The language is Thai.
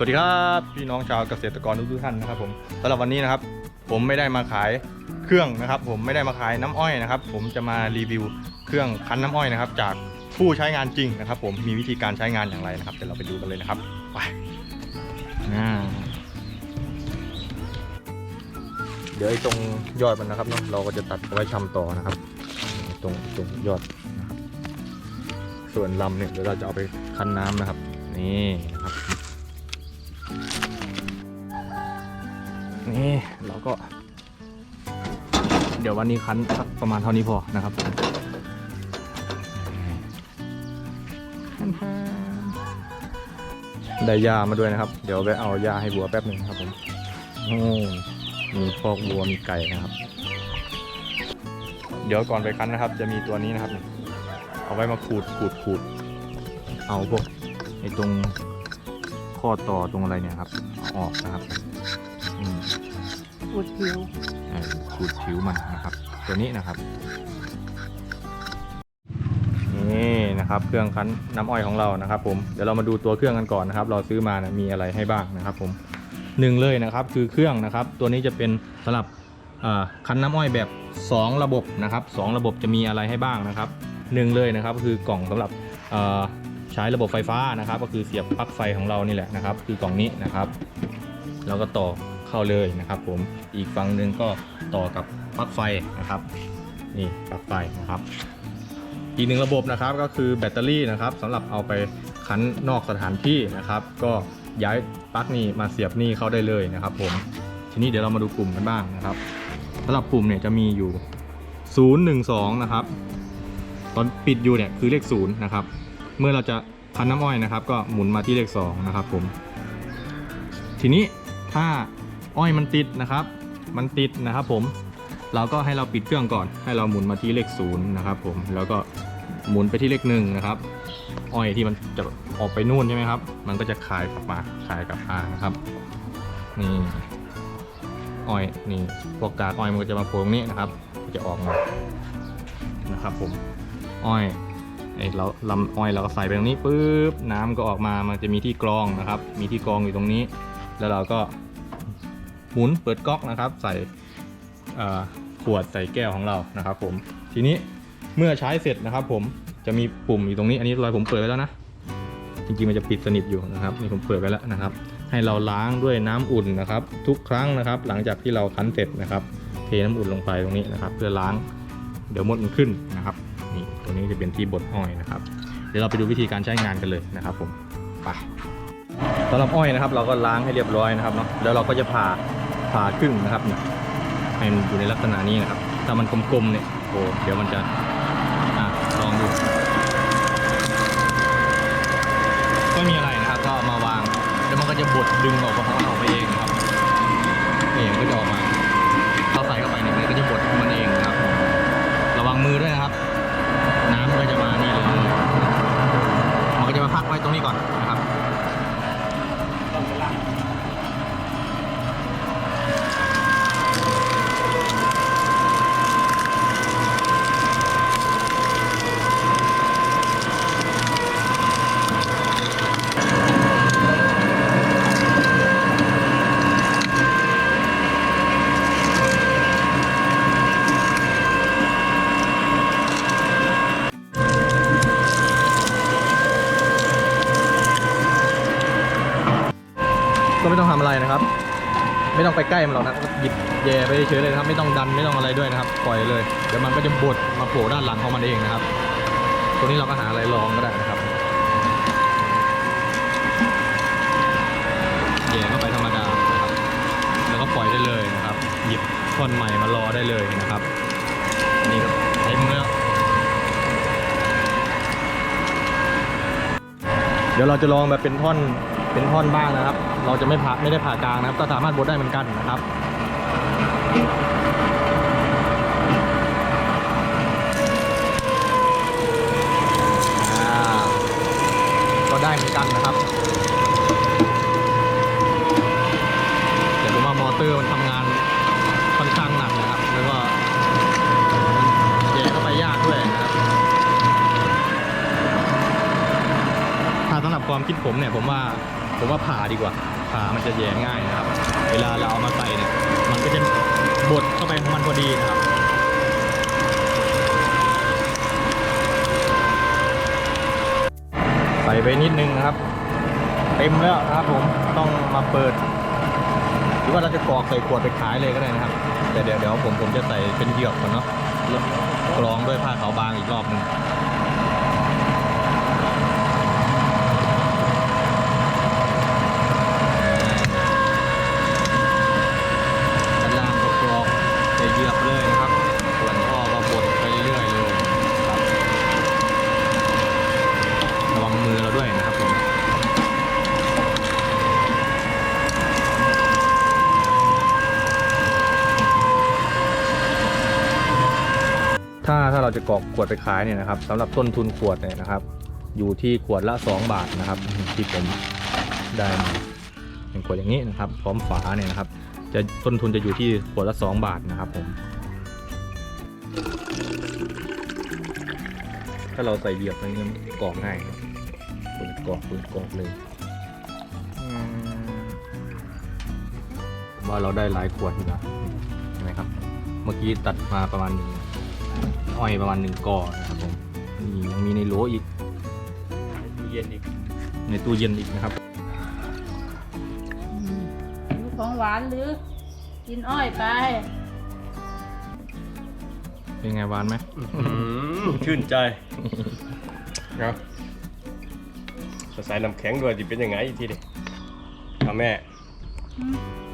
สวัสดีครับพี่น้องชาวเกษตรกรทุกท่านนะครับผมสำหรับวันนี้นะครับ ผมไม่ได้มาขายเครื่องนะครับ ผมไม่ได้มาขายน้ำอ้อยนะครับ ผมจะมารีวิวเครื่องคั้นน้ำอ้อยนะครับ จากผู้ใช้งานจริงนะครับ ผมมีวิธีการใช้งานอย่างไรนะครับเดี๋ยวเราไปดูกันเลยนะครับไปเดี๋ยวไอ้ตรงยอดมันนะครับเนาะเราก็จะตัดเอาไว้ชำต่อนะครับ ตรงตรงยอดนะครับส่วนลำเนี่ยเดี๋ยวเราจะเอาไปคั้นน้ำนะครับ นี่นะครับ นี่เราก็ เดี๋ยววันนี้คั้นสักประมาณเท่านี้พอนะครับได้ยามาด้วยนะครับ เดี๋ยวไปเอายาให้บัวแป๊บหนึ่งครับผมโอ้มีพอกวัวมีไก่นะครับ เดี๋ยวก่อนไปคั้นนะครับ จะมีตัวนี้นะครับ เอาไว้มาขูดขูดขูด เอาพวกไอ้ตรง ข้อต่อตรงอะไรเนี่ยครับออกนะครับอืมปวดผิวเอ่อขูดผิวมันนะครับ ตัวนี้นะครับนี่นะครับ เครื่องคั้นน้ำอ้อยของเรานะครับ ผมเดี๋ยวเรามาดูตัวเครื่องกันก่อนนะครับ เราซื้อมานะมีอะไรให้บ้างนะครับ ผมหนึ่งเลยนะครับ คือเครื่องนะครับ ตัวนี้จะเป็นสำหรับอ่าคั้นน้ำอ้อยแบบ 2 ระบบนะครับสองระบบจะมีอะไรให้บ้างนะครับหนึ่งเลยนะครับก็คือกล่องสำหรับเอ่อใช้ระบบไฟฟ้านะครับ ก็คือเสียบปลั๊กไฟของเรานี่แหละนะครับ คือกล่องนี้นะครับ แล้วก็ต่อเข้าเลยนะครับ ผมอีกฝั่งหนึ่งก็ต่อกับปลั๊กไฟนะครับ นี่ปลั๊กไฟนะครับ อีกหนึ่งระบบนะครับก็คือแบตเตอรี่นะครับสำหรับเอาไปคั้นนอกสถานที่นะครับ ก็ย้ายปลั๊กนี่มาเสียบนี่เข้าได้เลยนะครับ ผมทีนี้เดี๋ยวเรามาดูปุ่มกันบ้างนะครับสำหรับปุ่มเนี่ยจะมีอยู่ 012 นะครับ ตอนปิดอยู่เนี่ยคือเลข0นะครับ เมื่อเราจะคั้นน้ำอ้อยนะครับ ก็หมุนมาที่เลข2นะครับผม ทีนี้ถ้าอ้อยมันติดนะครับ มันติดนะครับผม เราก็ให้เราปิดเครื่องก่อน ให้เราหมุนมาที่เลขศูนย์นะครับผม แล้วก็หมุนไปที่เลขหนึ่งนะครับ อ้อยที่มันจะออกไปนู่นใช่ไหมครับ มันก็จะคายกลับมาคายกลับมานะครับ นี่อ้อยนี่พวกกากอ้อยมันก็จะมาโผล่ตรงนี้นะครับ จะออกมา นะครับผม อ้อย ไอ้เราลำอ้อยเราก็ใส่ไปตรงนี้ปุ๊บน้ำก็ออกมามันจะมีที่กรองนะครับ มีที่กรองอยู่ตรงนี้ แล้วเราก็หมุนเปิดก๊อกนะครับ ใส่ขวดใส่แก้วของเรานะครับ ผมทีนี้เมื่อใช้เสร็จนะครับ ผมจะมีปุ่มอยู่ตรงนี้ อันนี้รอยผมเปิดไว้แล้วนะจริงๆมันจะปิดสนิทอยู่นะครับนี่ผมเปิดไว้แล้วนะครับ ให้เราล้างด้วยน้ำอุ่นนะครับ ทุกครั้งนะครับ หลังจากที่เราคั้นเสร็จนะครับ เทน้ำอุ่นลงไปตรงนี้นะครับ เพื่อล้างเดี๋ยวมดมันขึ้นนะครับ ตัวนี้จะเป็นที่บดอ้อยนะครับ เดี๋ยวเราไปดูวิธีการใช้งานกันเลยนะครับผมไปสำหรับอ้อยนะครับ เราก็ล้างให้เรียบร้อยนะครับเนาะแล้วเราก็จะผ่าผ่าครึ่งนะครับเนี่ยให้มันอยู่ในลักษณะนี้นะครับ ถ้ามันกลมๆเนี่ยโอ้เดี๋ยวมันจะอะลองดูก็มีอะไรนะครับ ก็มาวางแล้วมันก็จะบดดึงออกมาของออกไปเองครับนี่มันก็จะออกมาเราใส่เข้าไปเนี่ยมันก็จะบด รงนี้ก่อนนะครับ ต้องทำอะไรนะครับ ไม่ต้องไปใกล้มันหรอกนะหยิบแย่ไปเฉยเลยนะครับ ไม่ต้องดันไม่ต้องอะไรด้วยนะครับ ปล่อยเลยเดี๋ยวมันก็จะบดมาโผล่ด้านหลังของมันเองนะครับตัวนี้เราก็หาอะไรรองก็ได้นะครับแย่เข้าไปธรรมดานะครับ แล้วก็ปล่อยได้เลยนะครับ หยิบท่อนใหม่มารอได้เลยนะครับนี่ครับใช้มือแล้วเดี๋ยวเราจะลองแบบเป็นท่อน เป็นท่อนบ้างนะครับ เราจะไม่ผ่าไม่ได้ผ่ากลางนะครับ ก็สามารถบดได้เหมือนกันนะครับก็ได้เหมือนกันนะครับแต่ผมว่ามอเตอร์มันทำงานค่อนข้างหนักนะครับ แล้วก็แย่เข้าไปยากด้วยนะครับ ถ้าสำหรับ ความคิดผมเนี่ยผมว่าผมว่าผ่าดีกว่าผ่ามันจะแย่ง่ายนะครับ เวลาเราเอามาใส่เนี่ยมันก็จะบดเข้าไปของมันพอดีนะครับใส่ไปนิดนึงนะครับ เต็มแล้วนะครับผมต้องมาเปิดหรือว่าเราจะกรอกใส่ขวดไปขายเลยก็ได้นะครับ แต่เดี๋ยวเดี๋ยวผมผมจะใส่เป็นเหยือกก่อนเนาะล้วกรองด้วยผ้าขาวบางอีกรอบหนึ่งด้านล่างก็กรอกใส่เหยือกเลยนะครับ ส่วนท่อก็บดไปเรื่อยๆเลยครับระวังมือเราด้วยนะครับผม ถ้าถ้าเรา จะกรอกขวดไปขายเนี่ยนะครับสำหรับต้นทุนขวดเนี่ยนะครับ อยู่ที่ขวดละ 2 บาทนะครับที่ผมได้มาเป็นขวดอย่างนี้นะครับ พร้อมฝาเนี่ยนะครับ จะต้นทุนจะอยู่ที่ขวดละ 2 บาทนะครับผมถ้าเราใส่เหยียบมันก็กรอกง่ายครับเปิดกรอกเปิดกรอกเลยว่าเราได้หลายขวดอยู่นะเห็นไหมครับ เมื่อกี้ตัดมาประมาณนึ่ง อ้อยประมาณหนึ่งกอนะครับผมนี่ยังมีในโหลอีกเย็นอีก ในตู้เย็นอีกนะครับดูของหวานหรือ กินอ้อยไป เป็นไงหวานไหมชื่นใจนะจะใส่น้ำแข็งด้วยจะเป็นยังไงอีกทีดิเอาแม่อืม